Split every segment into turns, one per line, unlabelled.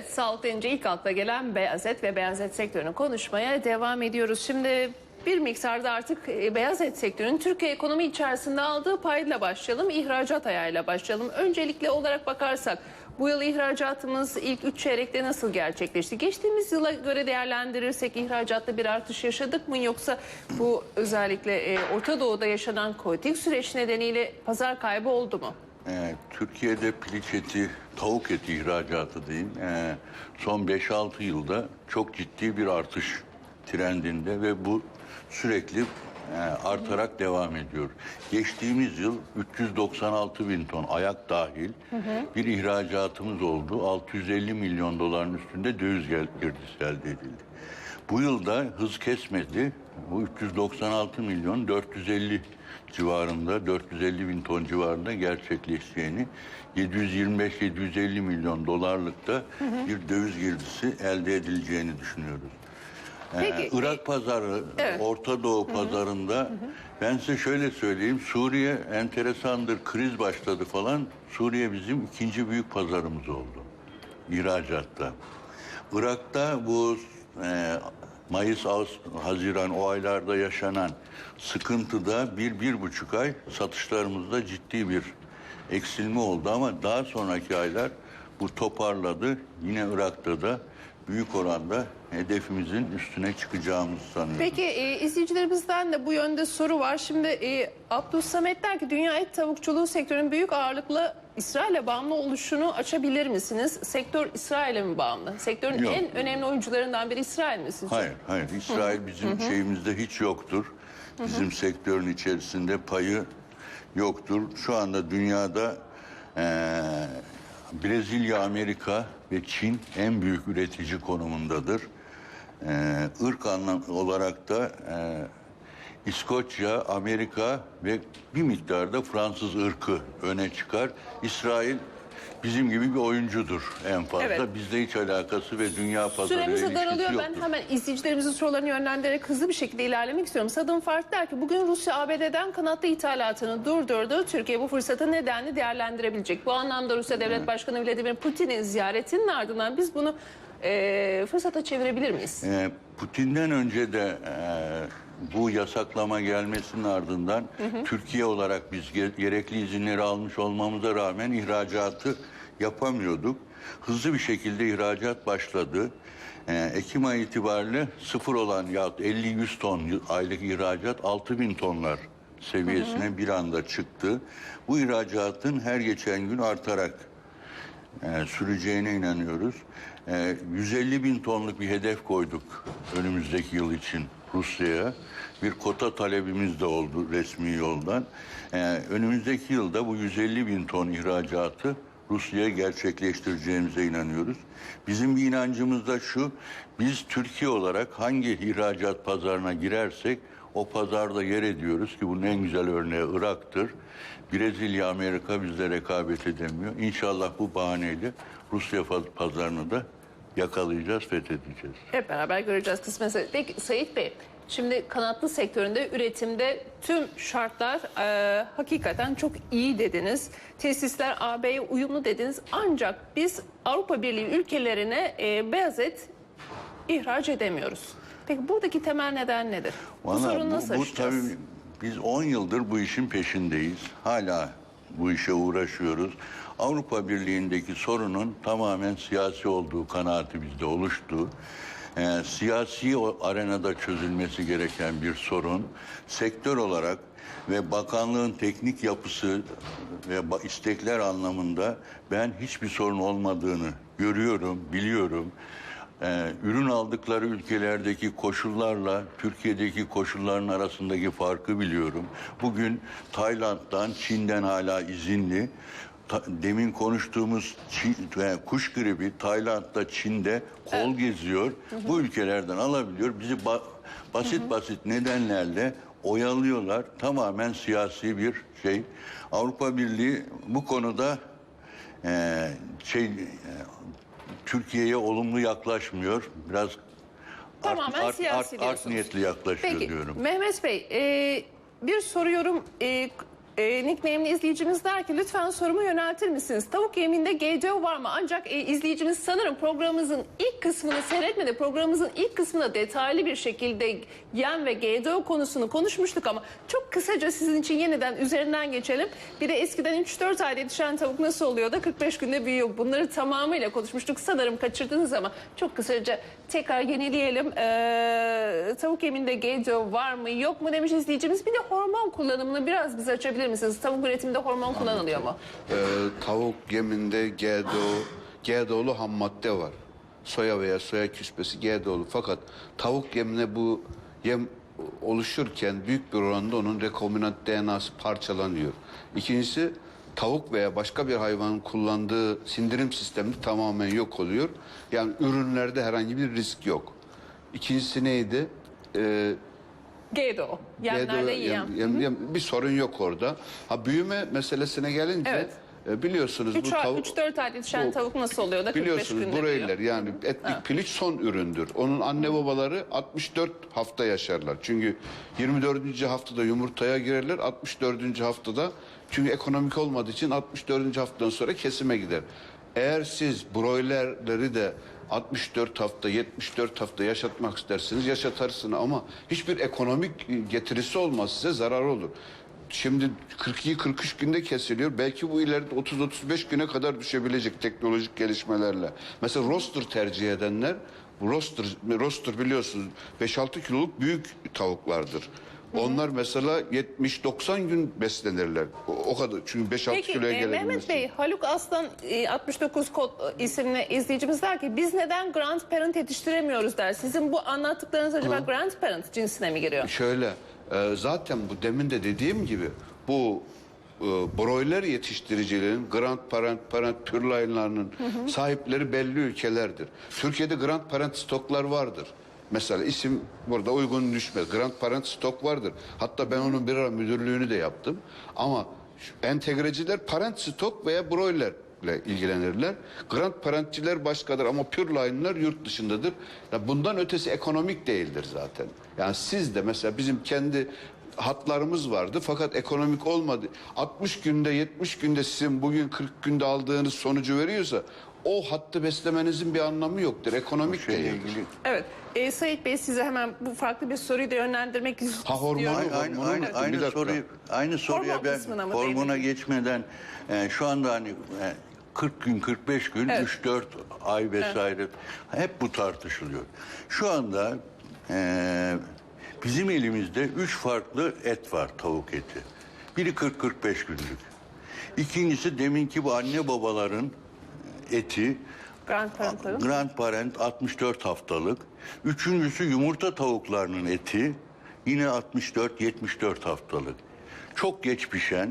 Evet, sağlık denince ilk akla gelen beyaz et ve beyaz et sektörünü konuşmaya devam ediyoruz. Şimdi bir miktarda artık e, beyaz et sektörünün Türkiye ekonomi içerisinde aldığı payla başlayalım. İhracat ayağıyla başlayalım. Öncelikle olarak bakarsak bu yıl ihracatımız ilk 3 çeyrekte nasıl gerçekleşti? Geçtiğimiz yıla göre değerlendirirsek ihracatta bir artış yaşadık mı yoksa bu özellikle e, Orta Doğu'da yaşanan politik süreç nedeniyle pazar kaybı oldu mu?
Ee, Türkiye'de piliç eti, tavuk eti ihracatı diyeyim. ee, son 5-6 yılda çok ciddi bir artış trendinde ve bu sürekli ee, artarak devam ediyor. Geçtiğimiz yıl 396 bin ton ayak dahil bir ihracatımız oldu. 650 milyon doların üstünde döviz gel- girdisi elde edildi. Bu yılda hız kesmedi. Bu 396 milyon 450 civarında 450 bin ton civarında gerçekleşeceğini 725-750 milyon dolarlıkta bir döviz girdisi elde edileceğini düşünüyoruz. Ee,
Peki,
Irak pazarı,
Evet.
Orta Doğu pazarında ben size şöyle söyleyeyim. Suriye enteresandır, kriz başladı falan. Suriye bizim ikinci büyük pazarımız oldu ihracatta. Irak'ta bu e, Mayıs, Ağustos, Haziran o aylarda yaşanan sıkıntıda bir, bir buçuk ay satışlarımızda ciddi bir eksilme oldu ama daha sonraki aylar bu toparladı. Yine Irak'ta da büyük oranda hedefimizin üstüne çıkacağımızı sanıyorum.
Peki e, izleyicilerimizden de bu yönde soru var. Şimdi e, Abdülsamet der ki dünya et tavukçuluğu sektörünün büyük ağırlıklı İsrail'e bağımlı oluşunu açabilir misiniz? Sektör İsrail'e mi bağımlı? Sektörün
Yok.
en önemli oyuncularından biri İsrail mi sizce?
Hayır, hayır. İsrail bizim şeyimizde hiç yoktur. Bizim sektörün içerisinde payı yoktur. Şu anda dünyada eee, Brezilya, Amerika ve Çin en büyük üretici konumundadır. Eee ırk anlam olarak da eee, İskoçya, Amerika ve bir miktarda Fransız ırkı öne çıkar. İsrail bizim gibi bir oyuncudur en fazla.
Evet.
Bizde hiç alakası ve dünya pazarıyla
Süremiz daralıyor. Ben hemen izleyicilerimizin sorularını yönlendirerek hızlı bir şekilde ilerlemek istiyorum. Sadım Fark der ki bugün Rusya ABD'den kanatlı ithalatını durdurdu. Türkiye bu fırsatı nedenli değerlendirebilecek. Bu anlamda Rusya Devlet Başkanı Vladimir Putin'in ziyaretinin ardından biz bunu e, fırsata çevirebilir miyiz?
Ee, Putin'den önce de e, bu yasaklama gelmesinin ardından Türkiye olarak biz ge- gerekli izinleri almış olmamıza rağmen ihracatı yapamıyorduk. Hızlı bir şekilde ihracat başladı. Ee, Ekim ayı itibariyle sıfır olan yahut 50-100 ton aylık ihracat 6 bin tonlar seviyesine bir anda çıktı. Bu ihracatın her geçen gün artarak e, süreceğine inanıyoruz. E, 150 bin tonluk bir hedef koyduk önümüzdeki yıl için Rusya'ya. Bir kota talebimiz de oldu resmi yoldan. E, önümüzdeki yılda bu 150 bin ton ihracatı Rusya'ya gerçekleştireceğimize inanıyoruz. Bizim bir inancımız da şu, biz Türkiye olarak hangi ihracat pazarına girersek o pazarda yer ediyoruz ki bunun en güzel örneği Irak'tır. Brezilya, Amerika bizle rekabet edemiyor. İnşallah bu bahaneyle Rusya pazarını da yakalayacağız, fethedeceğiz.
Hep beraber göreceğiz kısmetse. Peki Sayit Bey, şimdi kanatlı sektöründe üretimde tüm şartlar e, hakikaten çok iyi dediniz. Tesisler AB'ye uyumlu dediniz. Ancak biz Avrupa Birliği ülkelerine e, beyaz et ihraç edemiyoruz. Peki buradaki temel neden nedir? bu
Vallahi
sorunu nasıl
bu
aşacağız?
tabii biz 10 yıldır bu işin peşindeyiz. Hala bu işe uğraşıyoruz. Avrupa Birliği'ndeki sorunun tamamen siyasi olduğu kanaati bizde oluştu. Ee, siyasi arenada çözülmesi gereken bir sorun. Sektör olarak ve bakanlığın teknik yapısı ve istekler anlamında ben hiçbir sorun olmadığını görüyorum, biliyorum. Ee, ürün aldıkları ülkelerdeki koşullarla Türkiye'deki koşulların arasındaki farkı biliyorum. Bugün Tayland'dan, Çin'den hala izinli. Ta- demin konuştuğumuz Çin, e, kuş gribi Tayland'da, Çin'de kol geziyor. Bu ülkelerden alabiliyor. Bizi ba- basit basit nedenlerle oyalıyorlar. Tamamen siyasi bir şey. Avrupa Birliği bu konuda e, şey e, Türkiye'ye olumlu yaklaşmıyor. Biraz
Tamamen
art,
siyasi
art, art
diyorsunuz.
niyetli yaklaşıyor
Peki
diyorum.
Mehmet Bey e, bir soruyorum. E, E, nickname'li izleyicimiz der ki lütfen sorumu yöneltir misiniz? Tavuk yeminde GDO var mı? Ancak e, izleyicimiz sanırım programımızın ilk kısmını seyretmedi. Programımızın ilk kısmında detaylı bir şekilde yem ve GDO konusunu konuşmuştuk ama çok kısaca sizin için yeniden üzerinden geçelim. Bir de eskiden 3-4 ayda yetişen tavuk nasıl oluyor da 45 günde büyüyor. Bunları tamamıyla konuşmuştuk. Sanırım kaçırdınız ama çok kısaca tekrar yenileyelim. Ee, tavuk yeminde GDO var mı yok mu demiş izleyicimiz. Bir de hormon kullanımını biraz bize açabilir misiniz? Tavuk üretiminde hormon kullanılıyor mu?
Ee, tavuk yeminde GDO, GDO'lu ham madde var. Soya veya soya küspesi GDO'lu. Fakat tavuk yemine bu yem oluşurken büyük bir oranda onun rekombinant DNA'sı parçalanıyor. İkincisi tavuk veya başka bir hayvanın kullandığı sindirim sistemi tamamen yok oluyor. Yani ürünlerde herhangi bir risk yok. İkincisi neydi? Ee,
GDO. Yemlerde
GDO
yiyen.
yem- yem- yem- bir sorun yok orada. Ha büyüme meselesine gelince
Evet.
e, biliyorsunuz bu
3-4
tavuk
ayda yetişen
bu-
tavuk nasıl oluyor da 45
biliyorsunuz
günde
broiler yani etlik piliç son üründür. Onun anne babaları 64 hafta yaşarlar. Çünkü 24. haftada yumurtaya girerler. 64. haftada çünkü ekonomik olmadığı için 64. haftadan sonra kesime gider. Eğer siz broilerleri de 64 hafta, 74 hafta yaşatmak isterseniz yaşatarsınız ama hiçbir ekonomik e, getirisi olmaz size zarar olur. Şimdi 42-43 günde kesiliyor. Belki bu ileride 30-35 güne kadar düşebilecek teknolojik gelişmelerle. Mesela roster tercih edenler, roster, roster biliyorsunuz 5-6 kiloluk büyük tavuklardır. Onlar mesela 70-90 gün beslenirler. O, o kadar. Çünkü 5-6
Peki
kiloya
e,
gelebilmesi
Mehmet. Bey, Haluk Aslan e, 69 kod e, isimli izleyicimiz der ki biz neden grandparent yetiştiremiyoruz der. Sizin bu anlattıklarınız acaba grandparent cinsine mi giriyor?
Şöyle e, zaten bu demin de dediğim gibi bu e, broiler yetiştiricilerin Grand Parent, Parent Pureline'larının sahipleri belli ülkelerdir. Türkiye'de Grand Parent stoklar vardır. Mesela isim burada uygun düşmez. Grand Parent stok vardır. Hatta ben onun bir ara müdürlüğünü de yaptım. Ama entegreciler parent stok veya broiler ile ilgilenirler. Grand Parentçiler başkadır ama Pureline'lar yurt dışındadır. Ya bundan ötesi ekonomik değildir zaten. Yani siz de mesela bizim kendi hatlarımız vardı fakat ekonomik olmadı. 60 günde 70 günde sizin bugün 40 günde aldığınız sonucu veriyorsa o hattı beslemenizin bir anlamı yoktur. Ekonomik
Şeyle ilgili
Evet. E, Sait Bey size hemen bu farklı bir soruyu da yönlendirmek istiyorum.
Ha, hormon-
Aynı, aynı,
Hormonu
aynı, aynı
dakika.
soruyu aynı soruya
Hormon
ben hormona
değindik?
geçmeden e, şu anda hani e, 40 gün 45 gün
Evet.
3-4 ay vesaire hep bu tartışılıyor. Şu anda e, bizim elimizde 3 farklı et var tavuk eti. Biri 40-45 günlük. İkincisi deminki bu anne babaların eti
Grandparentların.
Grand Parent 64 haftalık. Üçüncüsü yumurta tavuklarının eti yine 64-74 haftalık. Çok geç pişen,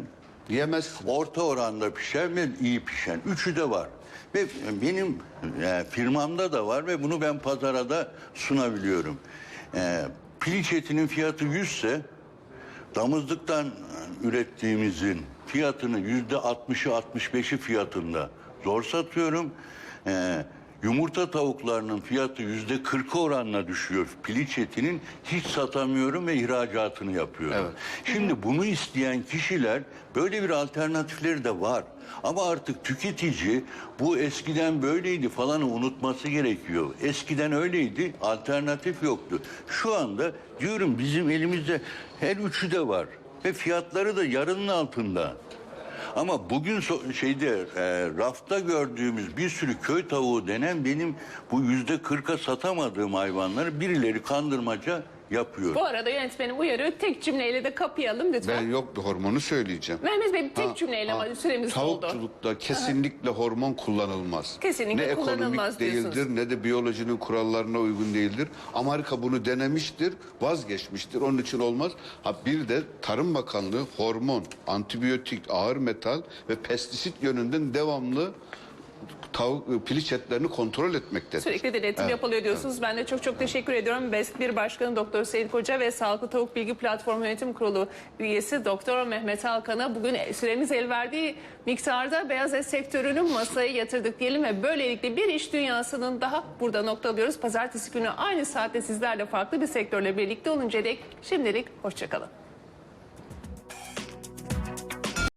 Yemezsin.
orta oranda pişen ve iyi pişen. Üçü de var. Ve benim e, firmamda da var ve bunu ben pazara da sunabiliyorum. E, piliç etinin fiyatı 100 ise damızlıktan ürettiğimizin fiyatını yüzde 60'ı 65'i fiyatında zor satıyorum. Ee, yumurta tavuklarının fiyatı yüzde 40'ı oranla düşüyor. Piliç etinin hiç satamıyorum ve ihracatını yapıyorum.
Evet.
Şimdi bunu isteyen kişiler böyle bir alternatifleri de var. Ama artık tüketici bu eskiden böyleydi falanı unutması gerekiyor. Eskiden öyleydi, alternatif yoktu. Şu anda diyorum bizim elimizde her üçü de var ve fiyatları da yarının altında. Ama bugün so- şeyde e, rafta gördüğümüz bir sürü köy tavuğu denen benim bu yüzde kırka satamadığım hayvanları birileri kandırmaca yapıyor.
Bu arada yönetmenim uyarıyor. Tek cümleyle de kapayalım lütfen.
Ben yok bir hormonu söyleyeceğim.
Mehmet Bey tek
Ha,
cümleyle
ha.
süremiz doldu.
Tavukçulukta kesinlikle hormon kullanılmaz.
Kesinlikle
ne
kullanılmaz
ekonomik değildir
diyorsunuz.
ne de biyolojinin kurallarına uygun değildir. Amerika bunu denemiştir, vazgeçmiştir. Onun için olmaz. Ha bir de Tarım Bakanlığı hormon, antibiyotik, ağır metal ve pestisit yönünden devamlı tavuk piliç etlerini kontrol etmektedir.
Sürekli denetim
Evet,
yapılıyor diyorsunuz. Ben de çok çok teşekkür ediyorum. BEST 1 Başkanı Doktor Seyit Koca ve Sağlıklı Tavuk Bilgi Platformu Yönetim Kurulu üyesi Doktor Mehmet Alkan'a bugün süremiz el verdiği miktarda beyaz et sektörünün masaya yatırdık diyelim ve böylelikle bir iş dünyasının daha burada noktalıyoruz. Pazartesi günü aynı saatte sizlerle farklı bir sektörle birlikte olunca dek şimdilik hoşçakalın.